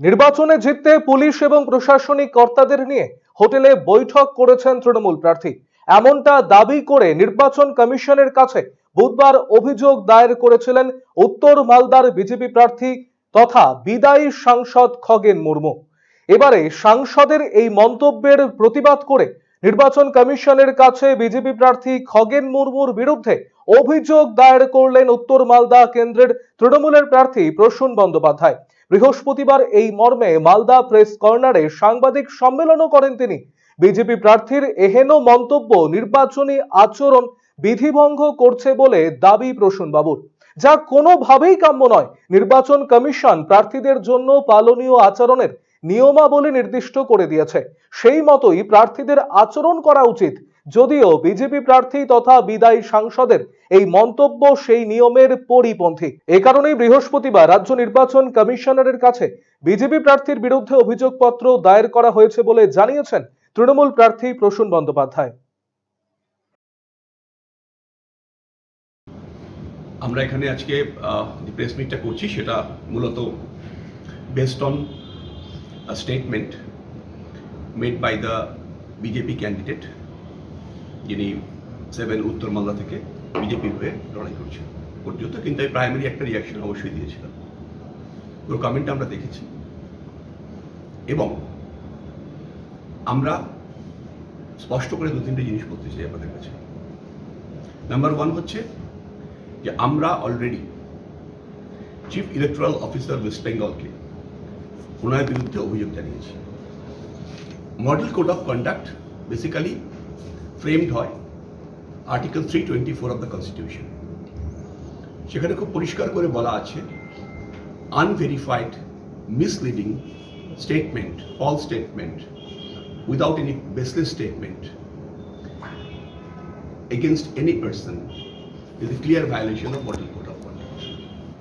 নির্বাচনে জিততে পুলিশ এবং প্রশাসনিক কর্তাদের নিয়ে হোটেলে বৈঠক করেছেন তৃণমূল প্রার্থী। এমনটা দাবি করে নির্বাচন কমিশনের কাছে বুধবার অভিযোগ দায়ের করেছিলেন উত্তর মালদার বিজেপি প্রার্থী তথা বিদায়ী সাংসদ খগেন মুর্মু। এবারে সাংসদের এই মন্তব্যের প্রতিবাদ করে নির্বাচন কমিশনের কাছে বিজেপি প্রার্থী খগেন মুর্মুর বিরুদ্ধে অভিযোগ দায়ের করলেন উত্তর মালদা কেন্দ্রের তৃণমূলের প্রার্থী প্রসূন বন্দ্যোপাধ্যায়। বৃহস্পতিবার এই মর্মে মালদা প্রেস কর্নারে সাংবাদিক সম্মেলনও করেন তিনি। বিজেপি প্রার্থীর এহেন মন্তব্য, নির্বাচনী আচরণ বিধিভঙ্গ করছে বলে দাবি প্রসূন বাবুর। যা কোনোভাবেই কাম্য নয়। নির্বাচন কমিশন প্রার্থীদের জন্য পালনীয় আচরণের নিয়মাবলী নির্দিষ্ট করে দিয়েছে। সেই মতোই প্রার্থীদের আচরণ করা উচিত। যদিও বিজেপি প্রার্থী তথা বিদায়ী সাংসদের এই মন্তব্য সেই নিয়মের পরিপন্থী। এ কারণেই বৃহস্পতিবার রাজ্য নির্বাচন কমিশনারের কাছে বিজেপি প্রার্থীর বিরুদ্ধে অভিযোগপত্র দায়ের করা হয়েছে বলে জানিয়েছেন তৃণমূল প্রার্থী প্রসূন বন্দ্যোপাধ্যায়। আমরা এখানে আজকে যে প্রেস মিটটা করছি সেটা মূলত based on statement made by the BJP candidate যিনি সেভেন উত্তর মালদা থেকে বিজেপির হয়ে লড়াই করছেন। পর্যন্ত কিন্তু এই প্রাইমারি একটা রিয়াকশন অবশ্যই দিয়েছিলাম। ওর কমেন্ট আমরা দেখেছি। এবং আমরা স্পষ্ট করে দু তিনটে জিনিস বলতে চাই আপনাদের কাছে। নাম্বার ওয়ান হচ্ছে যে আমরা already chief electoral officer west বেঙ্গলকে ওনার বিরুদ্ধে অভিযোগ জানিয়েছি model code of conduct basically framed হয় article three twenty four of the constitution সেখানে খুব পরিষ্কার করে বলা আছে unverified misleading statement false statement without any baseless statement against any person is a clear violation of model code.